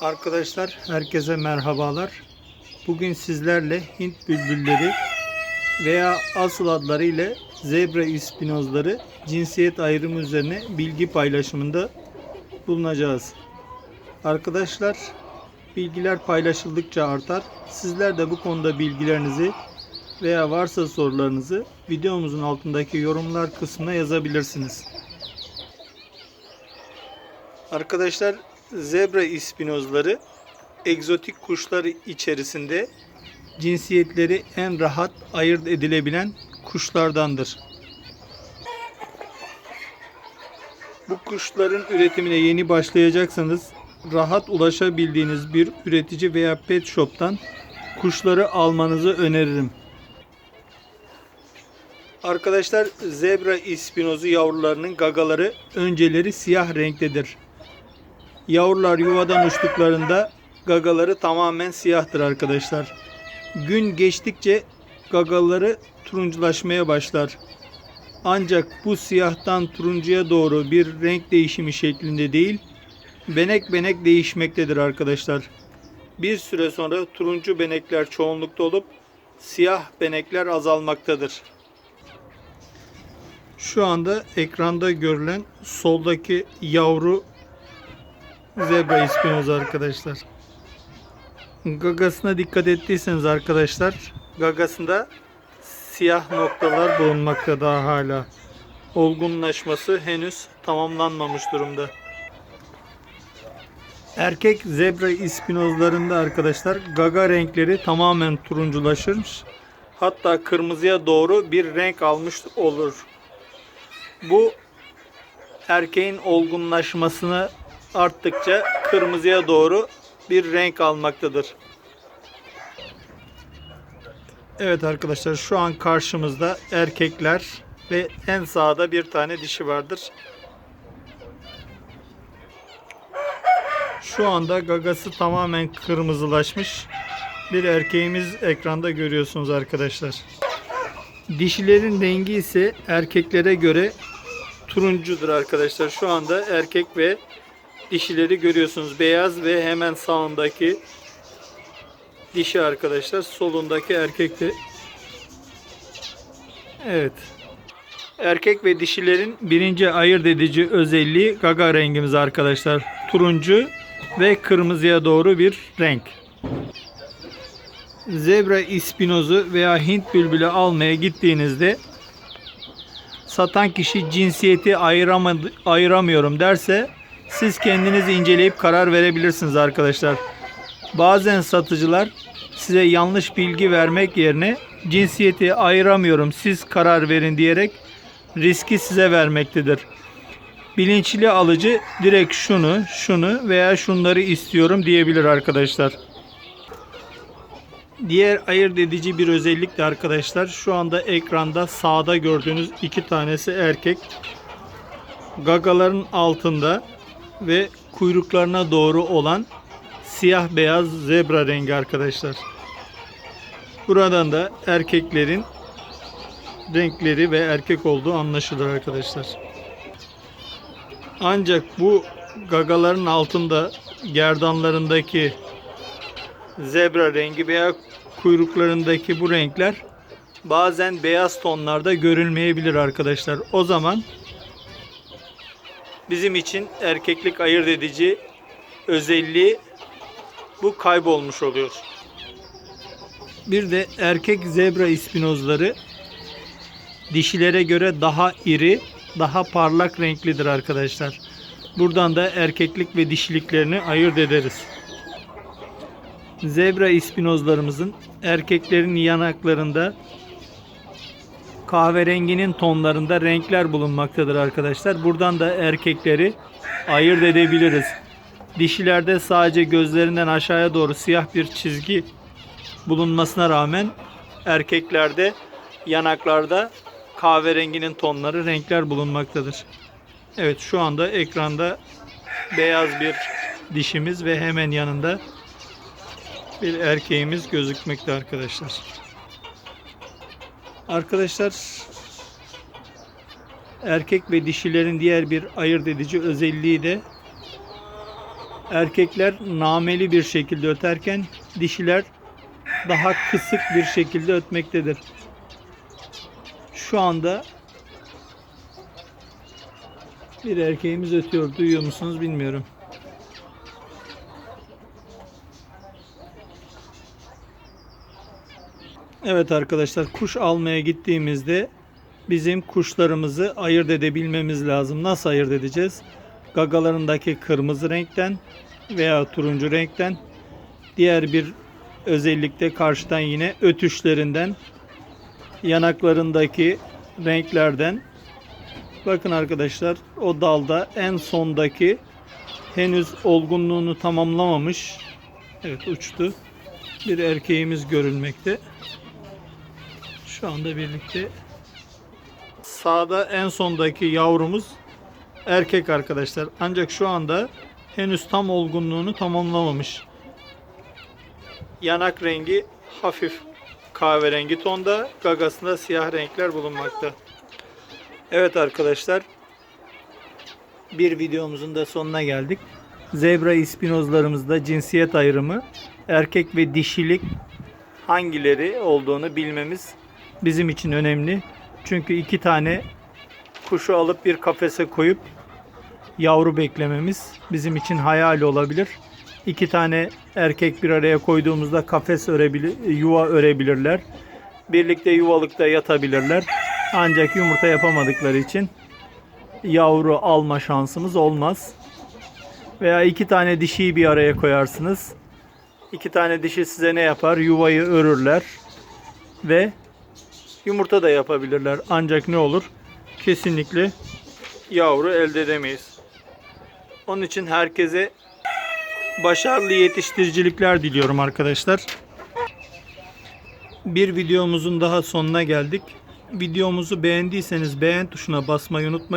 Arkadaşlar herkese merhabalar. Bugün sizlerle Hint bülbülleri veya asıl adları ile zebra ispinozları cinsiyet ayrımı üzerine bilgi paylaşımında bulunacağız. Arkadaşlar bilgiler paylaşıldıkça artar. Sizler de bu konuda bilgilerinizi veya varsa sorularınızı videomuzun altındaki yorumlar kısmına yazabilirsiniz. Arkadaşlar zebra ispinozları egzotik kuşlar içerisinde cinsiyetleri en rahat ayırt edilebilen kuşlardandır. Bu kuşların üretimine yeni başlayacaksanız rahat ulaşabildiğiniz bir üretici veya pet shop'tan kuşları almanızı öneririm. Arkadaşlar zebra ispinozu yavrularının gagaları önceleri siyah renktedir. Yavrular yuvadan uçtuklarında gagaları tamamen siyahtır arkadaşlar. Gün geçtikçe gagaları turunculaşmaya başlar. Ancak bu siyahtan turuncuya doğru bir renk değişimi şeklinde değil, benek benek değişmektedir arkadaşlar. Bir süre sonra turuncu benekler çoğunlukta olup siyah benekler azalmaktadır. Şu anda ekranda görülen soldaki yavru zebra ispinozu arkadaşlar. Gagasına dikkat ettiyseniz arkadaşlar gagasında siyah noktalar bulunmakta daha hala. Olgunlaşması henüz tamamlanmamış durumda. Erkek zebra ispinozlarında arkadaşlar gaga renkleri tamamen turunculaşırmış. Hatta kırmızıya doğru bir renk almış olur. Bu erkeğin olgunlaşmasını arttıkça kırmızıya doğru bir renk almaktadır. Evet arkadaşlar şu an karşımızda erkekler ve en sağda bir tane dişi vardır. Şu anda gagası tamamen kırmızılaşmış. Bir erkeğimiz ekranda görüyorsunuz arkadaşlar. Dişilerin rengi ise erkeklere göre turuncudur arkadaşlar. Şu anda erkek ve dişileri görüyorsunuz. Beyaz ve hemen sağındaki dişi arkadaşlar. Solundaki erkek de Evet. Erkek ve dişilerin birinci ayırt edici özelliği gaga rengimiz arkadaşlar. Turuncu ve kırmızıya doğru bir renk. Zebra ispinozu veya Hint bülbülü almaya gittiğinizde satan kişi cinsiyeti ayıramadı, ayıramıyorum derse siz kendiniz inceleyip karar verebilirsiniz arkadaşlar. Bazen satıcılar size yanlış bilgi vermek yerine cinsiyeti ayıramıyorum siz karar verin diyerek riski size vermektedir. Bilinçli alıcı direkt şunu, şunu veya şunları istiyorum diyebilir arkadaşlar. Diğer ayırt edici bir özellik de arkadaşlar şu anda ekranda sağda gördüğünüz iki tanesi erkek. Gagaların altında ve kuyruklarına doğru olan siyah beyaz zebra rengi arkadaşlar. Buradan da erkeklerin renkleri ve erkek olduğu anlaşılır arkadaşlar. Ancak bu gagaların altında gerdanlarındaki zebra rengi veya kuyruklarındaki bu renkler bazen beyaz tonlarda görülmeyebilir arkadaşlar. O zaman bizim için erkeklik ayırt edici özelliği bu kaybolmuş oluyor. Bir de erkek zebra ispinozları dişilere göre daha iri, daha parlak renklidir arkadaşlar. Buradan da erkeklik ve dişiliklerini ayırt ederiz. Zebra ispinozlarımızın erkeklerin yanaklarında kahverenginin tonlarında renkler bulunmaktadır arkadaşlar. Buradan da erkekleri ayırt edebiliriz. Dişilerde sadece gözlerinden aşağıya doğru siyah bir çizgi bulunmasına rağmen erkeklerde yanaklarda kahverenginin tonları renkler bulunmaktadır. Evet şu anda ekranda beyaz bir dişimiz ve hemen yanında bir erkeğimiz gözükmekte arkadaşlar. Arkadaşlar erkek ve dişilerin diğer bir ayırt edici özelliği de Erkekler nameli bir şekilde öterken dişiler daha kısık bir şekilde ötmektedir. Şu anda bir erkeğimiz ötüyor. Duyuyor musunuz bilmiyorum. Evet arkadaşlar kuş almaya gittiğimizde bizim kuşlarımızı ayırt edebilmemiz lazım. Nasıl ayırt edeceğiz? Gagalarındaki kırmızı renkten veya turuncu renkten diğer bir özellikle karşıdan yine ötüşlerinden yanaklarındaki renklerden bakın arkadaşlar o dalda en sondaki henüz olgunluğunu tamamlamamış evet uçtu bir erkeğimiz görülmekte şu anda birlikte sağda en sondaki yavrumuz erkek arkadaşlar ancak şu anda henüz tam olgunluğunu tamamlamamış yanak rengi hafif kahverengi tonda, gagasında siyah renkler bulunmakta. Evet arkadaşlar, bir videomuzun da sonuna geldik. Zebra ispinozlarımızda cinsiyet ayrımı, erkek ve dişilik hangileri olduğunu bilmemiz bizim için önemli. Çünkü iki tane kuşu alıp bir kafese koyup yavru beklememiz bizim için hayal olabilir. İki tane erkek bir araya koyduğumuzda kafes örebilir, yuva örebilirler. Birlikte yuvalıkta yatabilirler. Ancak yumurta yapamadıkları için yavru alma şansımız olmaz. Veya iki tane dişiyi bir araya koyarsınız. İki tane dişi size ne yapar? Yuvayı örürler ve yumurta da yapabilirler. Ancak ne olur? Kesinlikle yavru elde edemeyiz. Onun için herkese başarılı yetiştiricilikler diliyorum arkadaşlar. Bir videomuzun daha sonuna geldik. Videomuzu beğendiyseniz beğen tuşuna basmayı unutmayın.